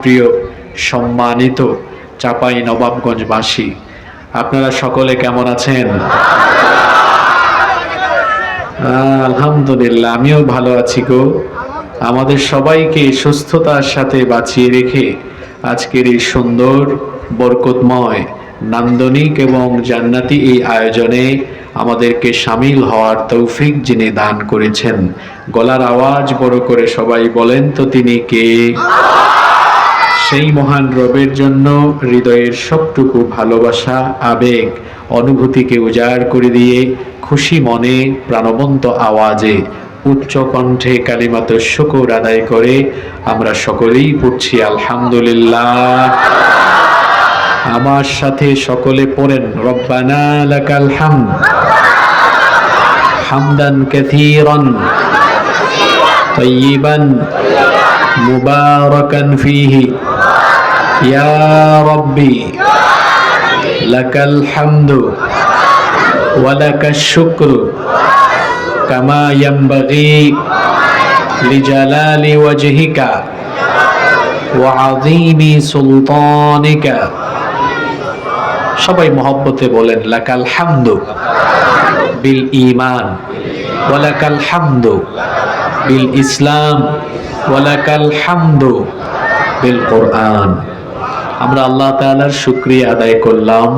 প্রিয় সম্মানিত চাপাই নবাবগঞ্জবাসী, আপনারা সকলে কেমন আছেন? আলহামদুলিল্লাহ, আমিও ভালো আছি গো। আমাদের সবাইকে সুস্থতার সাথে বাঁচিয়ে রেখে আজকের এই সুন্দর, বরকতময়, নান্দনিক এবং জান্নাতি এই আয়োজনে আমাদেরকে সামিল হওয়ার তৌফিক যিনি দান করেছেন। গলার আওয়াজ বড় করে সবাই বলেন তো তিনি কে? সেই মহান রবের জন্য হৃদয়ের সবটুকু ভালোবাসা আবেগ অনুভূতিকে উজাড় করে দিয়ে খুশি মনে প্রাণবন্ত আওয়াজে উচ্চ কণ্ঠে কালিমাত শুকুর আদায় করে আমরা সকলেই পড়ছি আলহামদুলিল্লাহ আমার সাথে সকলে পড়েন রব্বানা লাকাল হামদ হামদান কাথীরান طيبا مباركا فيه يا ربي لك الحمد ولك الشكر كما ينبغي لجلال وجهك وعظيم سلطانك সবাই মহব্বতে বলেন লাকাল হামদু বিল ইমান ওয়ালাকাল হামদু বিল ইসলাম ওয়ালাকাল হামদু বিল কোরআন। আমরা আল্লাহ তাআলার শুকরিয়া আদায় করলাম।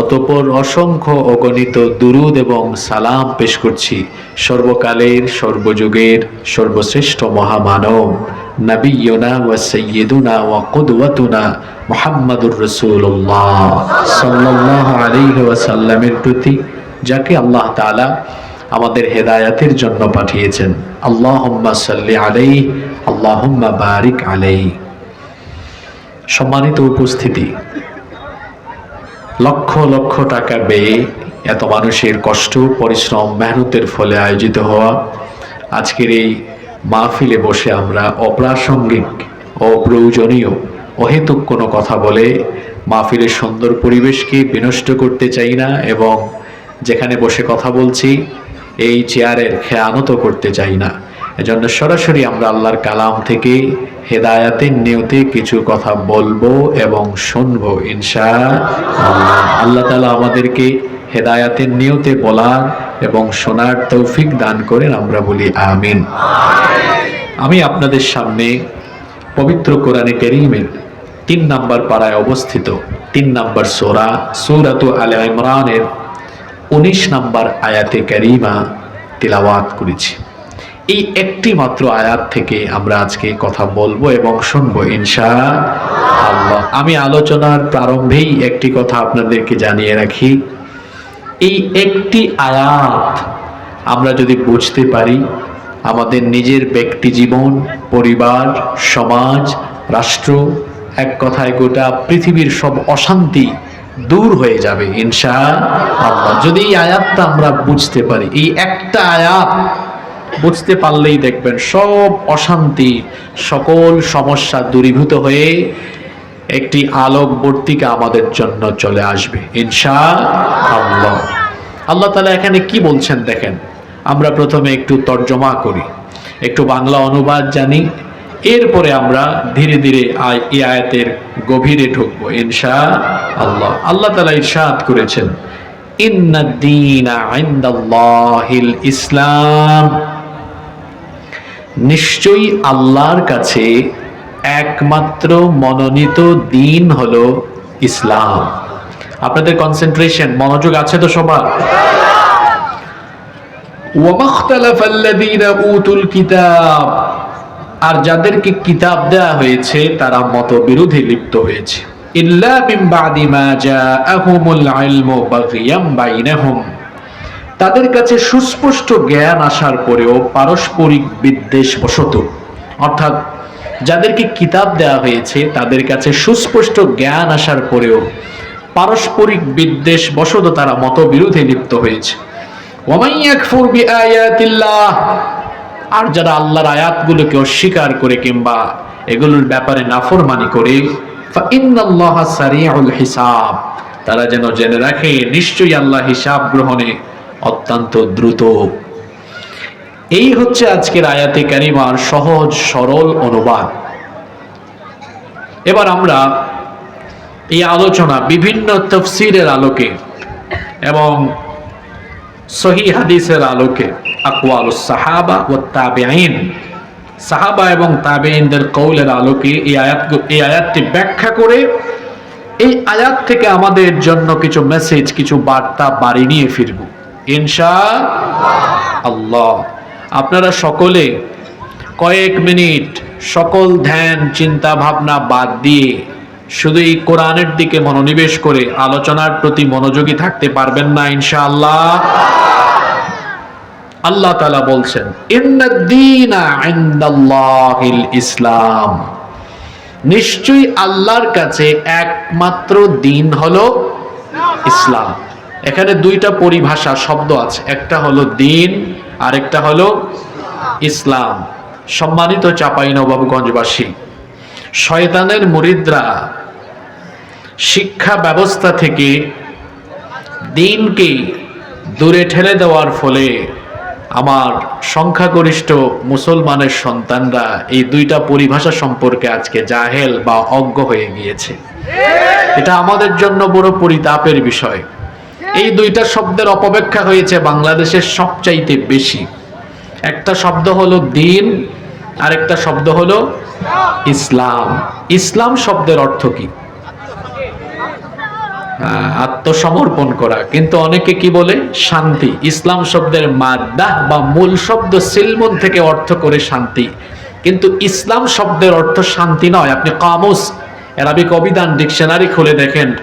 অতপর অসংখ্য অগণিত দুরুদ এবং সালাম পেশ করছি সর্বকালের, সর্বযুগের, সর্বশ্রেষ্ঠ মহামানব নবিয়না ওয়া সাইয়্যিদুনা ওয়া কুদওয়াতুনা মুহাম্মাদুর রাসূলুল্লাহ সাল্লাল্লাহু আলাইহি ওয়াসাল্লামের প্রতি, যাকে আল্লাহ তাআলা আমাদের হেদায়াতের জন্য পাঠিয়েছেন। আল্লাহুম্মা সাল্লি আলাইহি আল্লাহুম্মা বারিক আলাইহি। সম্মানিত উপস্থিতি, লক্ষ লক্ষ টাকা ব্যয়ে এত মানুষের কষ্ট, পরিশ্রম, মেহনতের ফলে আয়োজিত হওয়া আজকের এই মাহফিলে বসে আমরা অপ্রাসঙ্গিক, অপ্রয়োজনীয়, অহেতুক কোনো কথা বলে মাহফিলের সুন্দর পরিবেশকে বিনষ্ট করতে চাই না এবং যেখানে বসে কথা বলছি, এই চেয়ারের খেয়ানত করতে চাই না। এজন্য সরাসরি আমরা আল্লাহর কালাম থেকে, হেদায়াতের নিয়তে কিছু কথা বলব এবং শুনব ইনশা আল্লাহ তালা আমাদেরকে হেদায়াতের নিয়তে বলার এবং শোনার তৌফিক দান করেন, আমরা বলি আমিন। আমি আপনাদের সামনে পবিত্র কোরআনে করিমের তিন নাম্বার পাড়ায় অবস্থিত, তিন নাম্বার সোরা, সৌরাতু আল ইমরানের উনিশ নাম্বার আয়াতে কারিমা তিলাওয়াত করেছি। এই একটি মাত্র আয়াত থেকে আমরা আজকে কথা বলব এবং শুনব ইনশা আল্লাহ আমি আলোচনার প্রারম্ভেই একটি কথা আপনাদেরকে জানিয়ে রাখি। এই একটি আয়াত আমরা যদি বুঝতে পারি, আমাদের নিজের ব্যক্তি জীবন, পরিবার, সমাজ, রাষ্ট্র, এক কথায় গোটা পৃথিবীর সব অশান্তি দূর হয়ে যাবে ইনশা আল্লাহ যদি এই আয়াতটা আমরা বুঝতে পারি, এই একটা আয়াত বুঝতে পারলেই দেখবেন সব অশান্তি, সকল সমস্যা দূরীভূত হয়ে একটি আলোকবর্তিকা আমাদের জন্য চলে আসবে ইনশা আল্লাহ আল্লাহ তালা এখানে কি বলছেন দেখেন, আমরা প্রথমে একটু তর্জমা করি, একটু বাংলা অনুবাদ জানি, এরপরে আমরা ধীরে ধীরে আয়াতের গভীরে ঢুকবো ইনশা আল্লাহ আল্লাহ তালা ইরশাদ করেছেন ইসলাম নিশ্চয়ই আল্লাহর কাছে একমাত্র মনোনীত দিন হলো ইসলাম। আপনাদের কনসেন্ট্রেশন মনোযোগ আছে তো সবার? আর যাদেরকে কিতাব দেয়া হয়েছে, তারা মতবিরোধে লিপ্ত হয়েছে। বাইনাহুম। তাদের কাছে সুস্পষ্ট জ্ঞান আসার পরেও পারস্পরিক বিদ্বেষ বশত। অর্থাৎ যাদেরকে কিতাব দেওয়া হয়েছে, তাদের কাছে সুস্পষ্ট জ্ঞান আসার পরেও পারস্পরিক বিদ্বেষ বশত তারা মতবিরোধে লিপ্ত হয়েছে। আর যারা আল্লাহর আয়াতগুলোকে অস্বীকার করে কিংবা এগুলোর ব্যাপারে নাফরমানি করে হিসাব, তারা যেন জেনে রাখে, নিশ্চয়ই আল্লাহ হিসাব গ্রহণে অত্যন্ত দ্রুত। এই হচ্ছে আজকের আয়াতে কারিমার সহজ, সরল অনুবাদ। এবার আমরা এই আলোচনা বিভিন্ন তফসিরের আলোকে এবং সহি হাদিসের আলোকে আকওয়াল সাহাবা ও তাবেআইন সাহাবা এবং তাবেইনদের কৌলের আলোকে এই আয়াত, এই আয়াতটি ব্যাখ্যা করে এই আয়াত থেকে আমাদের জন্য কিছু মেসেজ কিছু বার্তা বাড়ি নিয়ে ফিরব। ইনশা আল্লাহ আপনারা সকলে কয়েক মিনিট সকল ধ্যান, চিন্তা, ভাবনা বাদ দিয়ে শুধু এই কোরআনের দিকে মনোনিবেশ করে আলোচনার প্রতি মনোযোগী থাকতে পারবেন না ইনশাআল্লাহ। আল্লাহ তালা বলছেন ইসলাম। নিশ্চয়ই আল্লাহর কাছে একমাত্র দিন হলো ইসলাম। এখানে দুইটা পরিভাষা শব্দ আছে। একটা হলো দিন, আরেকটা হলো ইসলাম। সম্মানিত চাপাই নবাবগঞ্জবাসী, শয়তানের মুরিদরা শিক্ষা ব্যবস্থা থেকে দিনকে দূরে ঠেলে দেওয়ার ফলে আমার সংখ্যাগরিষ্ঠ মুসলমানের সন্তানরা এই দুইটা পরিভাষা সম্পর্কে আজকে জাহেল বা অজ্ঞ হয়ে গিয়েছে। এটা আমাদের জন্য বড় পরিতাপের বিষয়। এই দুইটা শব্দের অপব্যাখ্যা হয়েছে বাংলাদেশের সবচাইতে বেশি। একটা শব্দ হলো দিন আর একটা শব্দ হলো ইসলাম। ইসলাম শব্দের অর্থ কি? আহ, আত্মসমর্পণ করা। কিন্তু অনেকে কি বলে? শান্তি। ইসলাম শব্দের মাদ্দাহ বা মূল শব্দ সিলমন থেকে অর্থ করে শান্তি। কিন্তু ইসলাম শব্দের অর্থ শান্তি নয়। আপনি কামুস এরাবিক অভিধান ডিকশনারি খুলে দেখেন।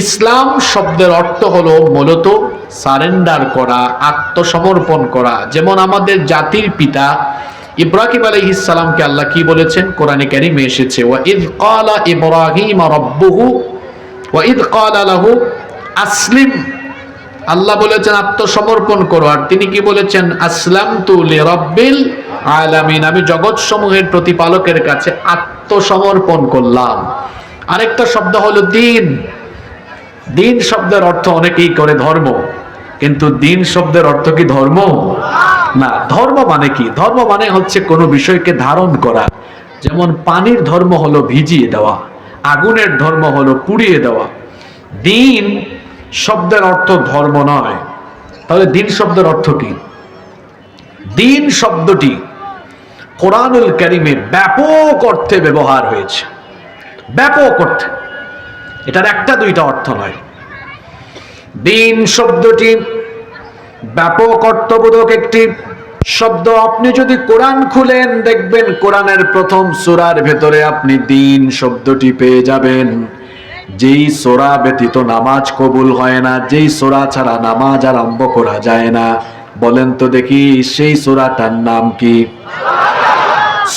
ইসলাম শব্দের অর্থ হলো মূলত সারেন্ডার করা, আত্মসমর্পণ করা। যেমন আমাদের জাতির পিতা ইব্রাহিম আলাইহিস সালামকে আল্লাহ কি বলেছেন? কোরআনে কারিমে এসেছে, ওয়া ইদ ক্বালা ইব্রাহিম রাব্বুহু, ওয়া ইদ ক্বালা লাহু আসলিম। আল্লাহ বলেছেন, আত্মসমর্পণ করো। আর তিনি কি বলেছেন? আসলাম তু লিরাব্বিল আলামিন। আমি জগৎ সমূহের প্রতিপালকের কাছে আত্মসমর্পণ করলাম। আরেকটা শব্দ হলো দিন। দিন শব্দের অর্থ অনেকেই করে ধর্ম। কিন্তু দিন শব্দের অর্থ কি ধর্ম? না, ধর্ম মানে কি? ধর্ম মানে হচ্ছে কোনো বিষয়কে ধারণ করা। যেমন পানির ধর্ম হলো ভিজিয়ে দেওয়া, আগুনের ধর্ম হলো পুড়িয়ে দেওয়া। দিন শব্দের অর্থ ধর্ম নয়। তাহলে দিন শব্দের অর্থ কি? দিন শব্দটি কোরআনুল কারিমে ব্যাপক অর্থে ব্যবহার হয়েছে। ব্যাপক অর্থে। এটার একটা দুইটা অর্থ নয়। দিন শব্দটি ব্যাপক অর্থবোধক একটি শব্দ। আপনি যদি কোরআন খুলেন, দেখবেন কোরআনের প্রথম সূরার ভেতরে আপনি দিন শব্দটি পেয়ে যাবেন। যেই সোরা ব্যতীত নামাজ কবুল হয় না, যেই সোরা ছাড়া নামাজ আরম্ভ করা যায় না। বলেন তো দেখি, সেই সোরাটার নাম কি?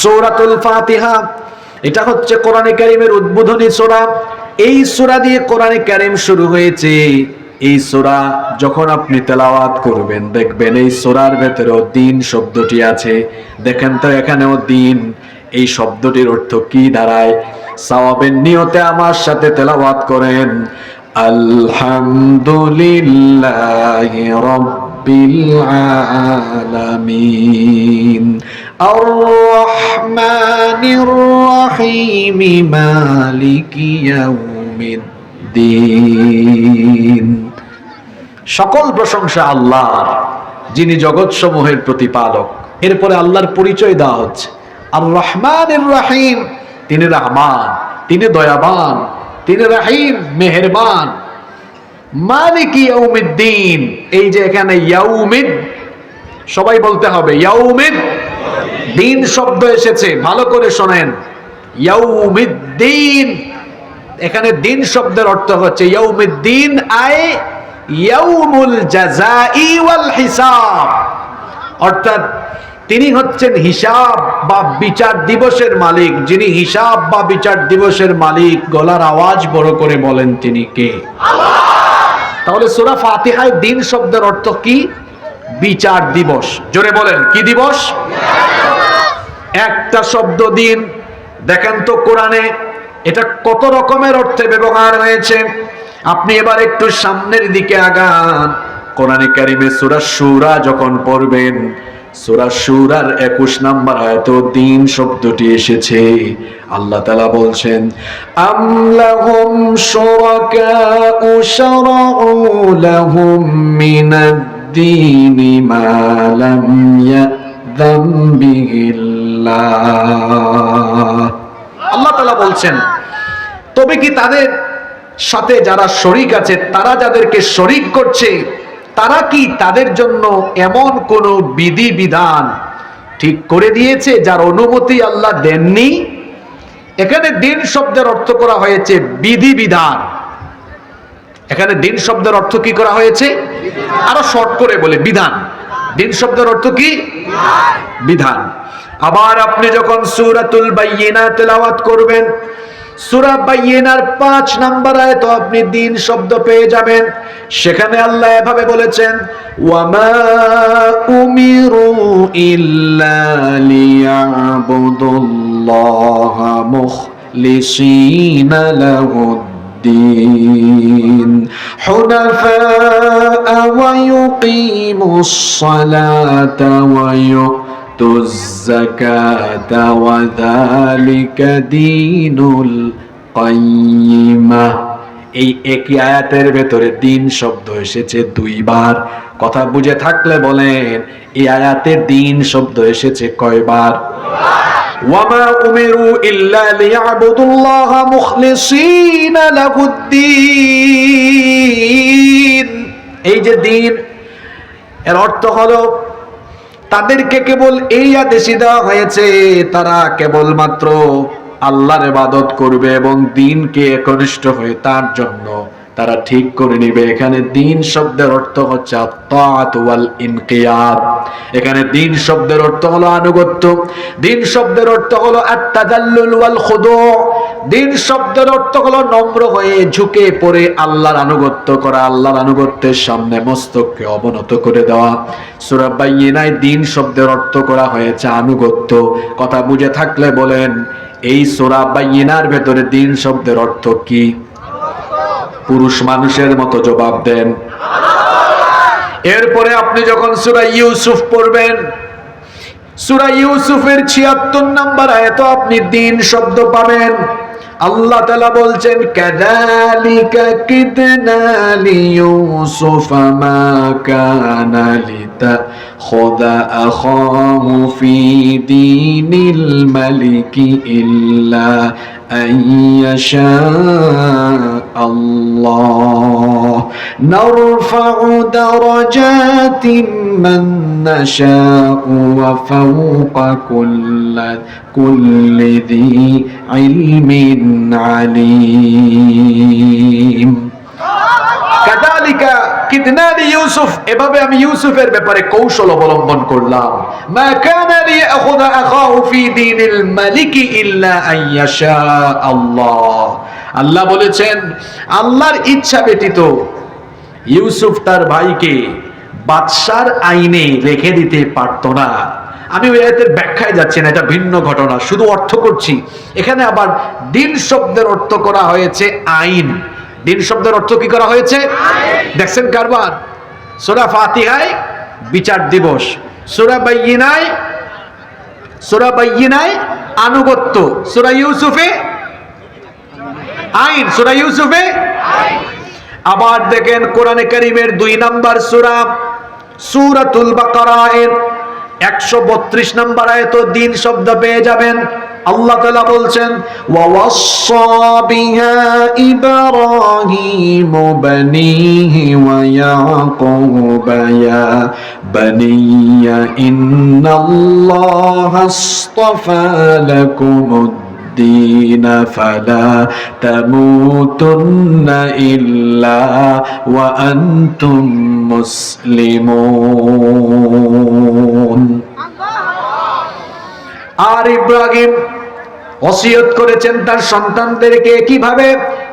সৌরাতুল ফাতিহা। এটা হচ্ছে কোরআনে কারিমের উদ্বোধনী সোরা। এই সোরা দিয়ে কোরআনে কারিম শুরু হয়েছে। এই সোরা যখন আপনি তেলাওয়াত করবেন, দেখবেন এই সোরার ভেতরেও দিন শব্দটি আছে। দেখেন তো এখানেও দিন এই শব্দটির অর্থ কি দাঁড়ায়? সওয়াবের নিয়তে আমার সাথে তেলাওয়াত করেন, আলহামদুলিল্লাহি রাব্বিল আলামিন। الرحمن الرحيم مالك يوم الدين সকল প্রশংসা আল্লাহর যিনি জগৎ সমূহের প্রতিপালক এরপরে আল্লাহর পরিচয় দেওয়া হচ্ছে আর রহমান রাহিম তিনি রহমান তিনি দয়াবান তিনি রাহিম মেহেরবান মালিক ইয়াউমিদ্দিন এই যে এখানে ইয়াউমিদ সবাই বলতে হবে ইয়াউমিদ দিন শব্দ এসেছে, ভালো করে শোনেন। ইয়াউমিদ্দিন, এখানে দিন শব্দের অর্থ হচ্ছে ইয়াউমিদ্দিন আয় ইয়াউমুল জাযাই ওয়াল হিসাব। অর্থাৎ তিনি হচ্ছেন হিসাব বা বিচার দিবসের মালিক। যিনি হিসাব বা বিচার দিবসের মালিক, গলার আওয়াজ বড় করে বলেন তিনি কে? তাহলে সূরা ফাতিহায় দিন শব্দের অর্থ কি? বিচার দিবস। জোরে বলেন, কি দিবস? একটা শব্দ দিন। দেখেন তো কোরআনে এটা কত রকমের অর্থে ব্যবহার হয়েছে। আপনি এবার একটু সামনের দিকে আগান। কোরআনে কারিমে সূরা শুরা যখন পড়বেন, সুরা সুরার একুশ নাম্বার আয়ত দিন শব্দটি এসেছে। আল্লাহ তালা বলছেন আমলাহুম শুরাকাউ শারাউ লাহুম আল্লাহ তালা বলছেন, তবে কি তাদের সাথে যারা শরিক আছে, তারা যাদেরকে শরিক করছে, তারা কি তাদের জন্য এমন কোন বিধি বিধান ঠিক করে দিয়েছে যার অনুমতি আল্লাহ দেননি? এখানে দিন শব্দের অর্থ করা হয়েছে বিধি বিধান এখানে দিন শব্দের অর্থ কি করা হয়েছে? আরও শর্ট করে বলে, বিধান। দিন শব্দের অর্থ কি? বিধান। আবার আপনি যখন সূরাতুল বাইয়িনা তেলাওয়াত করবেন, সূরা বাইয়িনার 5 নম্বর আয়াত আপনি দিন শব্দ পেয়ে যাবেন। সেখানে আল্লাহ এভাবে বলেছেন, ওয়ামা উমিরু ইল্লা লিয়াবুদুল্লাহা মুখলিসিনা লাহুদ্দিন حنفاء ويقيموا الصلاة ويؤتوا الزكاة وذلك دين القيمة এই একই আয়াতের ভেতরে দিন শব্দ এসেছে দুইবার কথা বুঝে থাকলে বলেন এই আয়াতে দিন শব্দ এসেছে কয়বার ওয়ামা উমিরু ইল্লা লিয়াবুদুল্লাহ মুখলিসিনা লাহুদ্দিন। এই যে দিন, এর অর্থ হলো তাদেরকে কেবল এই আদেশই দেওয়া হয়েছে, তারা কেবলমাত্র আল্লাহর ইবাদত করবে এবং দিনকে একনিষ্ঠ হয়ে তার জন্য তারা ঠিক করে নিবে। এখানে দিন শব্দের অর্থ হচ্ছে ওয়াল ইনকিয়াদ। এখানে দিন শব্দের অর্থ হলো আনুগত্য। দিন শব্দের অর্থ হলো আত্তাদাল্লুল ওয়াল খুদু। দিন শব্দের অর্থ হলো নম্র হয়ে ঝুঁকে পড়ে আল্লাহর আনুগত্য করা, আল্লাহর আনুগত্যের সামনে মস্তককে অবনত করে দেওয়া। সূরা বাইয়িনায় দিন শব্দের অর্থ করা হয়েছে আনুগত্য। কথা বুঝে থাকলে বলেন, এই সূরা বাইয়িনার ভেতরে দিন শব্দের অর্থ কি? পুরুষ মানুষের মতো জবাব দেন। এরপরে আপনি যখন সুরা ইউসুফ পড়বেন, সুরা ইউসুফের ছিয়াত্তর নাম্বার আয়ত আপনি দিন শব্দ পাবেন। আল্লাহ তালা বলছেন কাদালিকা কিদনালি ইউসুফ মা কানালিতা খোদা আখাহু ফি মালিকি ইল্লা আইয়াশা الله نرفع درجات من نشاء وفوق كل كل ذي علم عليم কাদালিকা কিদনালি ইউসুফ এভাবে আমি ইউসুফের ব্যাপারে কৌশল অবলম্বন করলাম মা কানা লিয়াখুযা আখাহু ফি দীনিল মালিকি ইল্লা আন ইয়াশা আল্লাহ আল্লাহ বলেছেন আল্লাহর ইচ্ছা ব্যতীত ইউসুফ তার ভাইকে বাদশার আইনে রেখে দিতে পারত না। আমি ওই আয়াতের ব্যাখ্যায় যাচ্ছি না এটা ভিন্ন ঘটনা শুধু অর্থ করছি। এখানে আবার দিন শব্দের অর্থ করা হয়েছে আইন। দিন শব্দের অর্থ কি করা হয়েছে? দেখছেন কারবার? সোরা ফাতিহায় বিচার দিবস। সোরা বাইয়িনায় সোরা বাইয়িনায় আনুগত্য। সোরা ইউসুফে আইন, সোরা ইউসুফে? আবার দেখেন কোরআনে কারিমের দুই নাম্বার সুরা, সূরাতুল বাকারায়ের একশো বত্রিশ নম্বর আয়ত, দিন শব্দ পেয়ে যাবেন। আল্লাহ তালা বলছেন বিহা ইব্রাহিম বানিহি ওয়া ইয়াকুব ইয়া বানিয়া, ইন্নাল্লাহা আস্তাফা লাকুমুদ الدين فلا تموتن إلا وأنتم مسلمون আর ইব্রাহিম ওসিয়ত করেছেন তার সন্তানদেরকে কিভাবে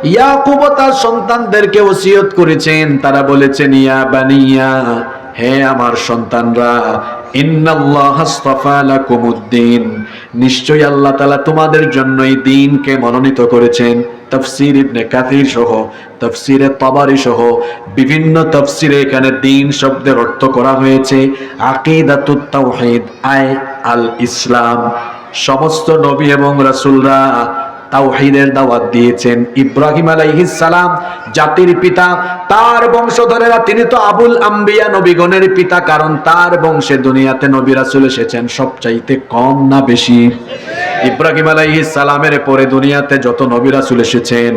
ইয়াকুব তার সন্তানদেরকে ওসিয়ত করেছেন তারা বলেছেন ইয়া বানিয়া হে আমার সন্তানরা নিশ্চয়ই আল্লাহ তাআলা তোমাদের জন্য এই দিনকে মনোনীত করেছেন। তাফসীর ইবনে কাথির সহ, তাফসীরে তাবারি সহ, বিভিন্ন তাফসীরে এখানে দিন শব্দের অর্থ করা হয়েছে, আকিদাতুত তাওহীদ, আয় আল ইসলাম। সমস্ত নবী এবং রাসূলরা তাওহীদের দাওয়াত দিয়েছেন। ইব্রাহিম আলাইহিস সালাম জাতির পিতা, তার বংশধরেরা, তিনি তো আবুল আম্বিয়া নবীগণের পিতা, কারণ তার বংশে দুনিয়াতে নবী রাসূল এসেছেন সবচাইতে কম না বেশি। ইব্রাহিম আলাইহিস সালামের পরে দুনিয়াতে যত নবী রাসূল এসেছেন,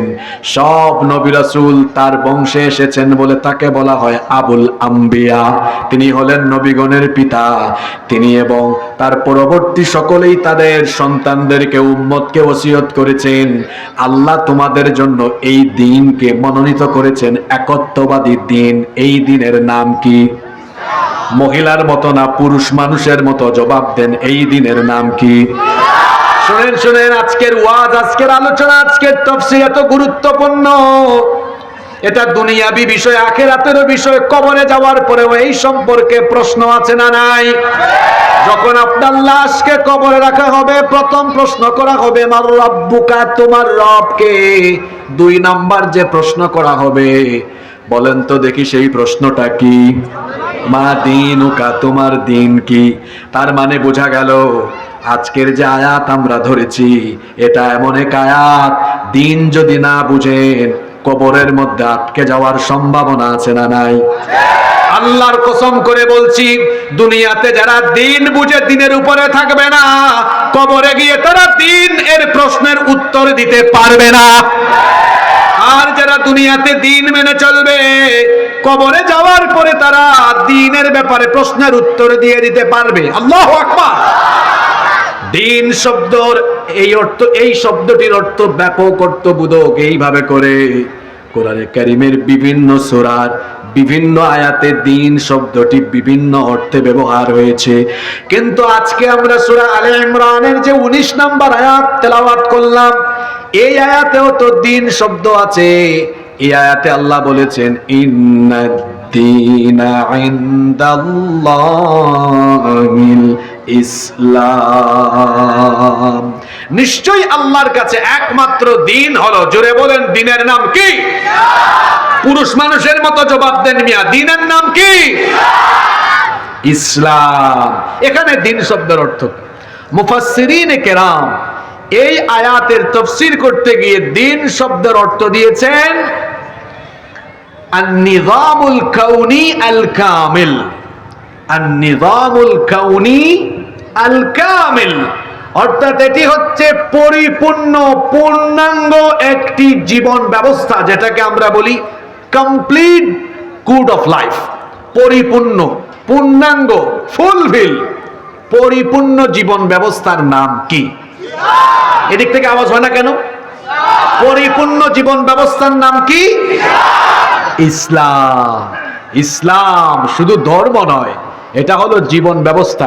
সব নবী রাসূল তার বংশে এসেছেন বলে তাকে বলা হয় আবুল আম্বিয়া। তিনি হলেন নবীগণের পিতা। তিনি এবং তার পরবর্তী সকলেই তাদের সন্তানদেরকে, উম্মতকে ওসিয়ত করেছেন। আল্লাহ তোমাদের জন্য এই দিনকে মনোনীত করেছেন, একত্ববাদী দিন। এই দিনের নাম কি? মহিলার মতো না, পুরুষ মানুষের মতো? জবাব দেন, এই দিনের নাম কি? শুনেন শুনেন, আজকের ওয়াজ, আজকের আলোচনা, আজকের তফসির এত গুরুত্বপূর্ণ। এটা দুনিয়াবি বিষয় আখেরাতেরও বিষয়, কবরে যাওয়ার পরেও এই সম্পর্কে প্রশ্ন আছে না নাই? যখন আপনার লাশকে কবরে রাখা হবে, প্রথম প্রশ্ন করা হবে, মার রব্বুকা, তোমার রবকে? দুই নাম্বার যে প্রশ্ন করা হবে, বলেন তো দেখি সেই প্রশ্নটা কি? মা দিনুকা, তোমার দিন কি? তার মানে বোঝা গেল আজকের যে আয়াত আমরা ধরেছি, এটা এমন এক আয়াত। দিন যদি না বুঝেন, কবরের মধ্যে আটকে যাওয়ার সম্ভাবনা আছে না নাই? আল্লাহর কসম করে বলছি, দুনিয়াতে যারা দিন বুঝে দিনের উপরে থাকবে না, কবরে গিয়ে তারা দিন এর প্রশ্নের উত্তর দিতে পারবে না। আর যারা দুনিয়াতে দিন মেনে চলবে, কবরে যাওয়ার পরে তারা দিনের ব্যাপারে প্রশ্নের উত্তর দিয়ে দিতে পারবে। আল্লাহ আকবার। দিন শব্দর এই অর্থ, এই শব্দটির অর্থ ব্যাপক অর্থ বুধক এইভাবে করে কোরআনে কারিমের বিভিন্ন সোরার বিভিন্ন আয়াতে দিন শব্দটি বিভিন্ন অর্থে ব্যবহার হয়েছে। কিন্তু আজকে আমরা সূরা আলে ইমরানের যে 19 নাম্বার আয়াত তেলাওয়াত করলাম, এই আয়াতেও তো দিন শব্দ আছে। এই আয়াতে আল্লাহ বলেছেন ইন্নাদ দীনা ইনদাল্লাহিল ইসলাম। নিশ্চয়ই আল্লাহর কাছে একমাত্র দিন হলো, জোরে বলেন, দিনের নাম কি? পুরুষ মানুষের মতো জবাব দেন মিয়া, দিনের নাম কি? ইসলাম। এখানে দিন শব্দের অর্থ? মুফাসসিরিন কেরাম এই আয়াতের তফসির করতে গিয়ে দিন শব্দের অর্থ দিয়েছেন কাউনি আল কামিল আন-নিজামুল কাউনি আল কামিল অর্থাৎ এটি হচ্ছে পরিপূর্ণ পূর্ণাঙ্গ একটি জীবন ব্যবস্থা, যেটাকে আমরা বলি কমপ্লিট গুড অফ লাইফ পরিপূর্ণ, পূর্ণাঙ্গ ফুলফিল পরিপূর্ণ জীবন ব্যবস্থার নাম কি? এদিক থেকে আওয়াজ হয় না কেন? পরিপূর্ণ জীবন ব্যবস্থার নাম কি? ইসলাম। ইসলাম শুধু ধর্ম নয়, এটা হলো জীবন ব্যবস্থা।